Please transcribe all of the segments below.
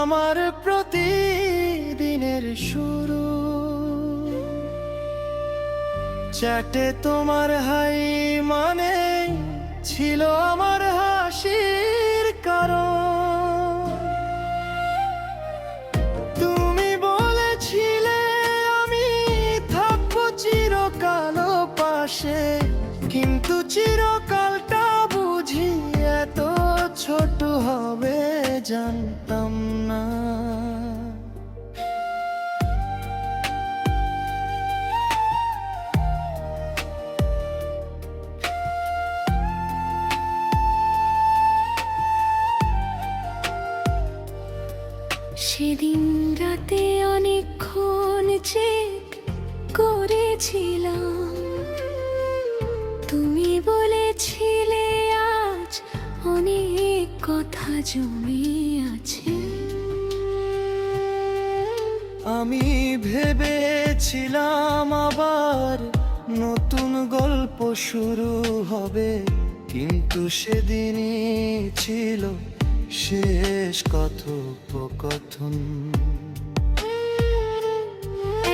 আমার প্রতিদিনের শুরু। চ্যাটে তোমার হাই মানে ছিল আমার হাসির কারণ। তুমি বলেছিলে আমি থাকব চিরকাল পাশে, কিন্তু চিরকালটা জানতাম না। সেদিন রাতে অনেকক্ষণ চেক করেছিলাম। কথা জমে আছে। আমি ভেবেছিলাম আবার নতুন গল্প শুরু হবে কিন্তু সেদিনই ছিল শেষ কথোপকথন।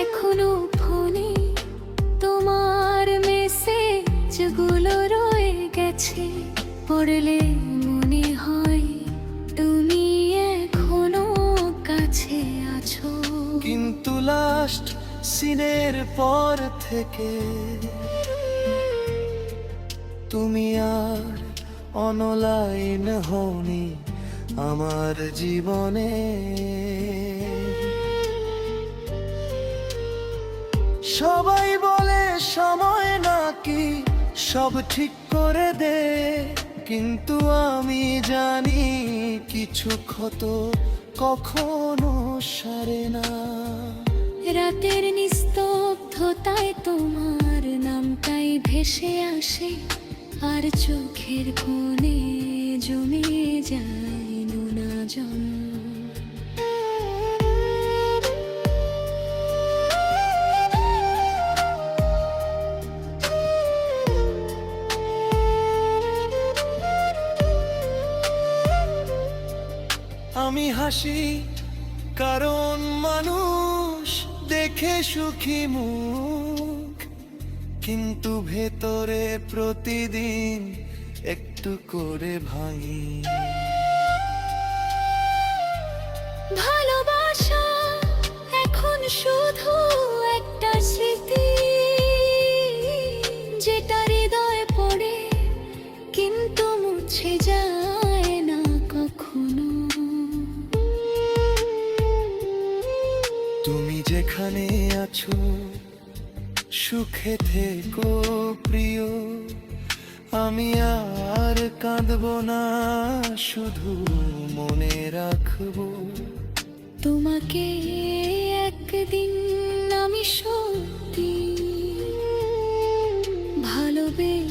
এখনও ফোনে তোমার মেসেজগুলো রয়ে গেছে পড়লে হয় তুমি এখনও কাছে কিন্তু লাস্ট সিনের পর থেকে তুমি আর অনলাইন হওনি আমার জীবনে। সবাই বলে সময় নাকি সব ঠিক করে দে। কিন্তু আমি জানি কিছু ক্ষত কখনো সারে না। রাতের নিস্তব্ধতায় তোমার নামটাই ভেসে আসে, আর চোখের কোণে জমে যায় নোনা জল আমি হাসি, কারণ মানুষ দেখে সুখী মুখ। কিন্তু ভেতরে প্রতিদিন একটু করে ভাঙি ভালোবাসা এখন শুধু যেখানে আছো, সুখে থেকো প্রিয়। আমি আর কাঁদবো না, শুধু মনে রাখব। তোমাকে একদিন আমি সত্যি ভালোবেসেছিলাম।